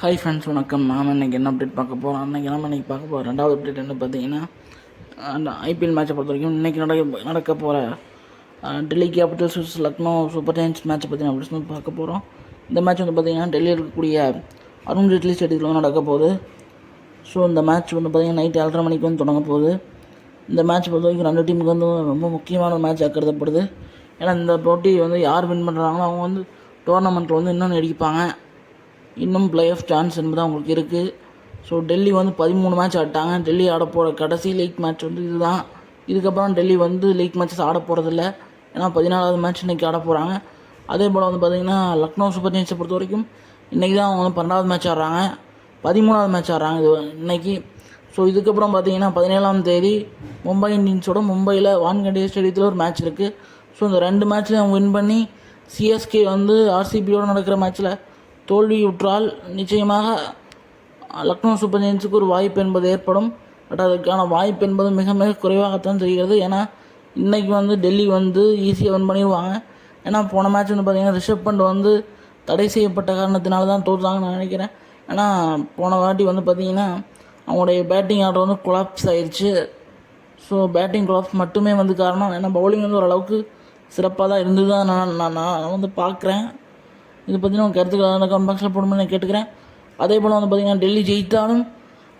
Hi friends வணக்கம். நாம் இன்றைக்கி என்ன அப்டேட் பார்க்க போகிறோம் அன்றைக்கி நம்ம இன்றைக்கி பார்க்க போகிறோம் ரெண்டாவது அப்டேட் என்ன பார்த்தீங்கன்னா அந்த ஐபிஎல் மேட்சை பொறுத்த வரைக்கும் இன்றைக்கி நடக்க நடக்க போகிற Delhi Capitals vs Lucknow Super Giants மேட்சை பற்றி நம்ம வந்து பார்க்க போகிறோம் இந்த மேட்ச் வந்து பார்த்திங்கன்னா டெல்லியில் இருக்கக்கூடிய அருண் ஜேட்லி ஸ்டேடியத்தில் வந்து நடக்க போகுது. ஸோ இந்த மேட்ச் வந்து பார்த்திங்கன்னா நைட் ஏழரை மணிக்கு வந்து தொடங்க போகுது. இந்த மேட்ச் பொறுத்த வரைக்கும் ரெண்டு டீமுக்கு வந்து ரொம்ப முக்கியமான மேட்ச் கருதப்படுது. ஏன்னா இந்த போட்டி வந்து யார் வின் பண்ணுறாங்களோ அவங்க வந்து டோர்னமெண்ட்டில் வந்து இன்னும் நடிப்பாங்க. இன்னும் பிளே ஆஃப் சான்ஸ் என்பது அவங்களுக்கு இருக்குது ஸோ டெல்லி வந்து பதிமூணு மேட்ச் ஆடிட்டாங்க டெல்லி ஆட போகிற கடைசி லீக் மேட்ச் வந்து இதுதான். இதுக்கப்புறம் டெல்லி வந்து லீக் மேட்சஸ் ஆட போகிறதில்ல ஏன்னா பதினாலாவது மேட்ச் இன்றைக்கி ஆட போகிறாங்க அதே போல் வந்து பார்த்திங்கன்னா லக்னோ சூப்பர் ஜெயின்ஸை பொறுத்த வரைக்கும் இன்றைக்கி தான் அவங்க வந்து பன்னெண்டாவது மேட்ச் ஆடுறாங்க. பதிமூணாவது மேட்ச் ஆடுறாங்க இது இன்றைக்கி ஸோ இதுக்கப்புறம் பார்த்தீங்கன்னா பதினேழாம் தேதி மும்பை இந்தியன்ஸோட மும்பையில் வான்கண்டே ஸ்டேடியத்தில் ஒரு மேட்ச் இருக்குது ஸோ இந்த ரெண்டு மேட்ச்லையும் அவங்க வின் பண்ணி சிஎஸ்கே வந்து ஆர்சிபியோடு நடக்கிற மேட்ச்சில் தோல்வியுற்றால் நிச்சயமாக லக்னோ சூப்பர் ஜெயின்ஸுக்கு ஒரு வாய்ப்பு என்பது ஏற்படும். பட் அதுக்கான வாய்ப்பு என்பது மிக மிக குறைவாகத்தான் தெரிகிறது. ஏன்னா இன்றைக்கி வந்து டெல்லி வந்து ஈஸியாக வின் பண்ணிடுவாங்க. ஏன்னா போன மேட்ச் வந்து பார்த்திங்கன்னா ரிஷப் பண்ட் வந்து தடை செய்யப்பட்ட காரணத்தினால தான் தோற்றாங்கன்னு நான் நினைக்கிறேன். ஏன்னா போன வாட்டி வந்து பார்த்திங்கன்னா அவங்களுடைய பேட்டிங் ஆர்டர் வந்து கொலாப்ஸ் ஆயிடுச்சு ஸோ பேட்டிங் கொலாப்ஸ் மட்டுமே வந்து காரணம். ஏன்னா பவுலிங் வந்து ஓரளவுக்கு சிறப்பாக தான் இருந்தது தான் நான் நான் நான் வந்து பார்க்குறேன். இதை பற்றி நான் கருத்துக்கள் கமெண்ட் பாக்ஸில் போடணும்னு நான் கேட்டுக்கிறேன். அதே போல் வந்து பார்த்திங்கன்னா டெல்லி ஜெயித்தாலும்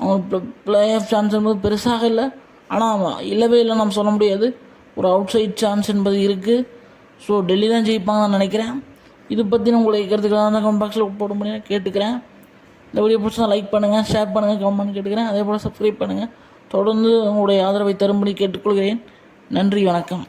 அவங்க ப்ளே ஆஃப் சான்ஸ் என்பது பெருசாக இல்லை. ஆனால் இல்லவே இல்லை நம்ம சொல்ல முடியாது. ஒரு அவுட் சைட் சான்ஸ் என்பது இருக்குது ஸோ டெல்லி தான் ஜெயிப்பாங்க நான் நினைக்கிறேன். இது பற்றி நான் உங்களுடைய கருத்துக்கள் தான் கமெண்ட் பாக்ஸில் போட முடியும் கேட்டுக்கிறேன். இந்த வீடியோ பிடிச்சா லைக் பண்ணுங்கள் ஷேர் பண்ணுங்கள் கமெண்ட் கேட்டுக்கிறேன். அதே போல் சப்ஸ்கிரைப் பண்ணுங்கள் தொடர்ந்து உங்களுடைய ஆதரவை தரும்படி கேட்டுக்கொள்கிறேன். நன்றி வணக்கம்.